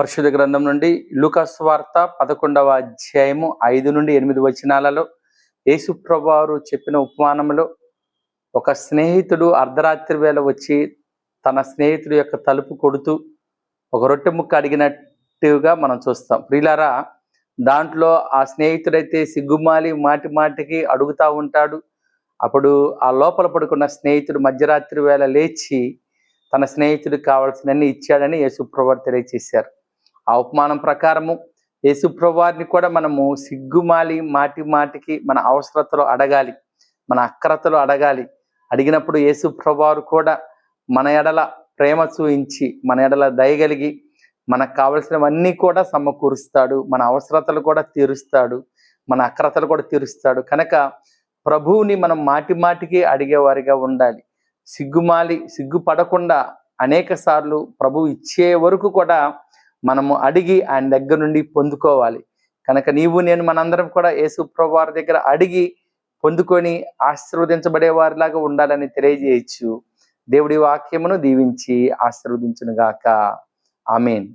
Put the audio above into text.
పరిశుద్ధ గ్రంథం నుండి లుకస్వార్త పదకొండవ అధ్యాయము ఐదు నుండి ఎనిమిది వచనాలలో యేసు చెప్పిన ఉపమానంలో ఒక స్నేహితుడు అర్ధరాత్రి వేళ వచ్చి తన స్నేహితుడి యొక్క తలుపు కొడుతూ ఒక రొట్టె ముక్క అడిగినట్టుగా మనం చూస్తాం. ప్రియులారా దాంట్లో ఆ స్నేహితుడైతే సిగ్గుమాలి మాటి మాటికి అడుగుతా ఉంటాడు. అప్పుడు ఆ లోపల పడుకున్న స్నేహితుడు మధ్యరాత్రి వేళ లేచి తన స్నేహితుడికి కావాల్సినన్ని ఇచ్చాడని యేసుప్రభు తెలియచేశారు ఆ ఉపమానం ప్రకారము యేసుప్రవారిని కూడా మనము సిగ్గుమాలి మాటి మాటికి మన అవసరతలు అడగాలి మన అక్రతలు అడగాలి. అడిగినప్పుడు యేసుప్రవారు కూడా మన ఎడల ప్రేమ చూయించి మన ఎడల దయగలిగి మనకు కావలసినవన్నీ కూడా సమకూరుస్తాడు మన అవసరతలు కూడా తీరుస్తాడు మన అక్రతలు కూడా తీరుస్తాడు. కనుక ప్రభువుని మనం మాటి మాటికి అడిగేవారిగా ఉండాలి. సిగ్గుమాలి సిగ్గుపడకుండా అనేక సార్లు ప్రభు ఇచ్చే వరకు కూడా మనము అడిగి ఆయన దగ్గర నుండి పొందుకోవాలి. కనుక నీవు నేను మనందరం కూడా యేసు వారి దగ్గర అడిగి పొందుకొని ఆశీర్వదించబడే వారిలాగా ఉండాలని తెలియజేయచ్చు. దేవుడి వాక్యమును దీవించి ఆశీర్వదించునుగాక. ఆమెన్.